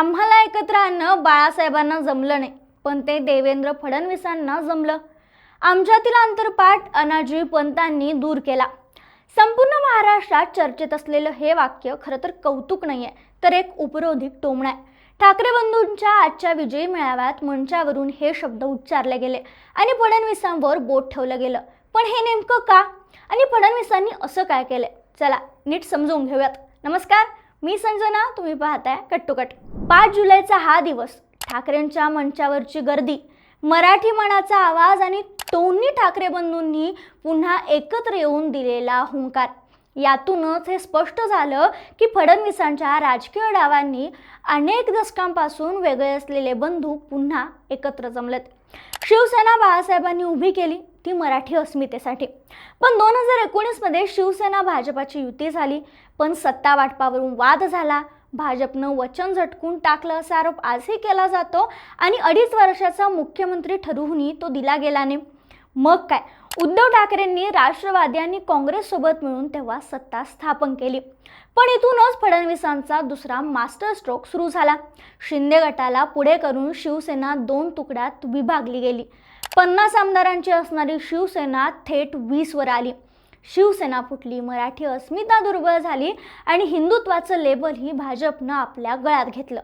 आम्हाला एकत्र आणणं बाळासाहेबांना जमलं नाही पण ते देवेंद्र फडणवीसांना जमलं. आमच्यातील अंतरपाठ अनाजी पंतांनी दूर केला. संपूर्ण महाराष्ट्रात चर्चेत असलेलं हे वाक्य खरं तर कौतुक नाही आहे तर एक उपरोधिक टोमणं आहे. ठाकरे बंधूंच्या आजच्या विजयी मेळाव्यात मंचावरून हे शब्द उच्चारले गेले आणि फडणवीसांवर बोट ठेवलं गेलं. पण हे नेमकं का? आणि फडणवीसांनी असं काय केलं चला नीट समजून घेऊयात. नमस्कार. मी संजना तुम्ही पाहताय कट्टुकट. पाच जुलैचा हा दिवस. ठाकरेंच्या मंचावरची गर्दी. मराठी मनाचा आवाज आणि दोन्ही ठाकरे बंधूंनी पुन्हा एकत्र येऊन दिलेला हुंकार. यातूनच हे स्पष्ट झालं की फडणवीसांच्या राजकीय डावांनी अनेक दशकांपासून वेगळे असलेले बंधू पुन्हा एकत्र जमलेत. शिवसेना बाळासाहेबांनी उभी केली ती मराठी अस्मितेसाठी. पण दोन हजार एकोणीसमध्ये शिवसेना भाजपाची युती झाली पण सत्ता वाटपावरून वाद झाला. भाजपनं वचन झटकून टाकलं असा आरोप आजही केला जातो आणि अडीच वर्षाचा मुख्यमंत्री ठरवूनही तो दिला गेला नाही. मग काय? उद्धव ठाकरेंनी राष्ट्रवादी आणि काँग्रेससोबत मिळून तेव्हा सत्ता स्थापन केली. पण इथूनच फडणवीसांचा दुसरा मास्टर स्ट्रोक सुरू झाला. शिंदे गटाला पुढे करून शिवसेना दोन तुकड्यात विभागली गेली. पन्नास आमदारांची असणारी शिवसेना थेट वीसवर आली. शिवसेना फुटली मराठी अस्मिता दुर्बळ झाली आणि हिंदुत्वाचं लेबल ही भाजपनं आपल्या गळ्यात घेतलं.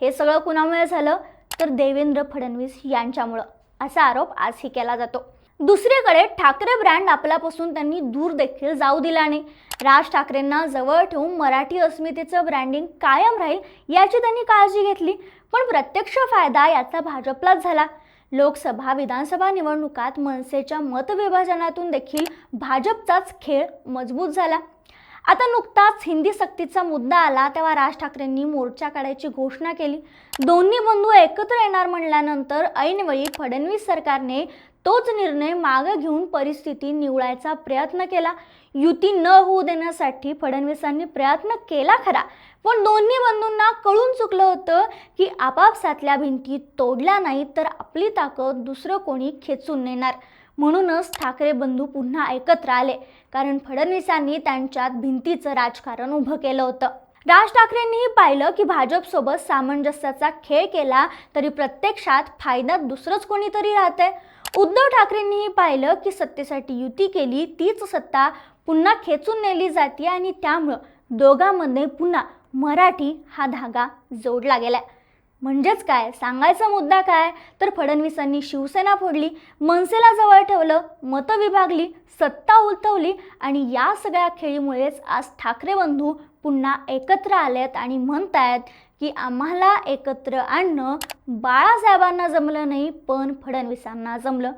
हे सगळं कुणामुळे झालं? तर देवेंद्र फडणवीस यांच्यामुळं. असा आरोप आजही केला जातो. दुसरीकडे ठाकरे ब्रँड आपल्यापासून त्यांनी दूर देखील जाऊ दिला नाही. राज ठाकरेंना जवळ ठेवून मराठी अस्मितेचं ब्रँडिंग कायम राहील याची त्यांनी काळजी घेतली. पण प्रत्यक्ष फायदा याचा भाजपलाच झाला. लोकसभा विधानसभा निवडणुकात मनसेच्या मतविभाजनातून देखील भाजपचाच खेळ मजबूत झाला. आता नुकताच हिंदी सक्तीचा मुद्दा आला तेव्हा राज ठाकरेंनी मोर्चा काढायची घोषणा केली. दोन्ही बंधू एकत्र येणार म्हणल्यानंतर ऐनवेळी फडणवीस सरकारने तोच निर्णय मागं घेऊन परिस्थिती निवळायचा प्रयत्न केला. युती न होऊ देण्यासाठी फडणवीसांनी प्रयत्न केला खरा. पण दोन्ही बंधूंना कळून चुकलं होतं की आपापसातल्या भिंती तोडल्या नाहीत तर आपली ताकद दुसरं कोणी खेचून नेणार. म्हणूनच ठाकरे बंधू पुन्हा एकत्र आले. कारण फडणवीसांनी त्यांच्यात भिंतीचं राजकारण उभं केलं होतं. राज ठाकरेंनीही पाहिलं की भाजपसोबत सामंजस्याचा खेळ केला तरी प्रत्यक्षात फायदा दुसरंच कोणीतरी राहतंय. उद्धव ठाकरेंनीही पाहिलं की सत्तेसाठी युती केली तीच सत्ता पुन्हा खेचून नेली जाते आणि त्यामुळं दोघांमध्ये पुन्हा मराठी हा धागा जोडला गेलाय. म्हणजेच काय? सांगायचा मुद्दा काय? तर फडणवीसांनी शिवसेना फोडली मनसेला जवळ ठेवलं मतं विभागली सत्ता उलथवली आणि या सगळ्या खेळीमुळेच आज ठाकरे बंधू पुन्हा एकत्र आलेत आणि म्हणतायत की आम्हाला एकत्र आणणं बाळासाहेबांना जमलं नाही पण फडणवीसांना जमलं.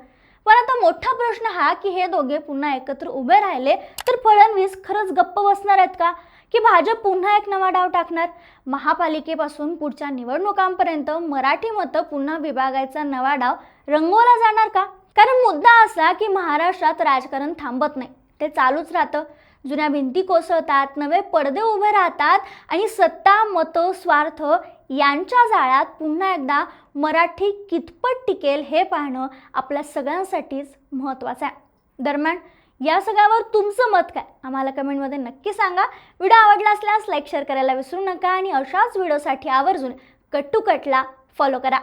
पण आता मोठा प्रश्न हा की हे दोघे पुन्हा एकत्र उभे राहिले तर फडणवीस खरंच गप्प बसणार आहेत का? की भाजप पुन्हा एक नवा डाव टाकणार? महापालिकेपासून पुढच्या निवडणुकांपर्यंत मराठी मतं पुन्हा विभागायचा नवा डाव रंगवला जाणार का? कारण मुद्दा असा की महाराष्ट्रात राजकारण थांबत नाही. ते चालूच राहतं. जुन्या भिंती कोसळतात नवे पडदे उभे राहतात आणि सत्ता मतं स्वार्थ यांच्या जाळ्यात पुन्हा एकदा मराठी कितपत टिकेल हे पाहणं आपल्या सगळ्यांसाठीच महत्त्वाचं आहे. दरम्यान या सगळ्यावर तुमचं मत काय? आम्हाला कमेंटमध्ये नक्की सांगा. व्हिडिओ आवडला असल्यास लाईक शेअर करायला विसरू नका आणि अशाच व्हिडिओसाठी आवर्जून कट्टू कटला फॉलो करा.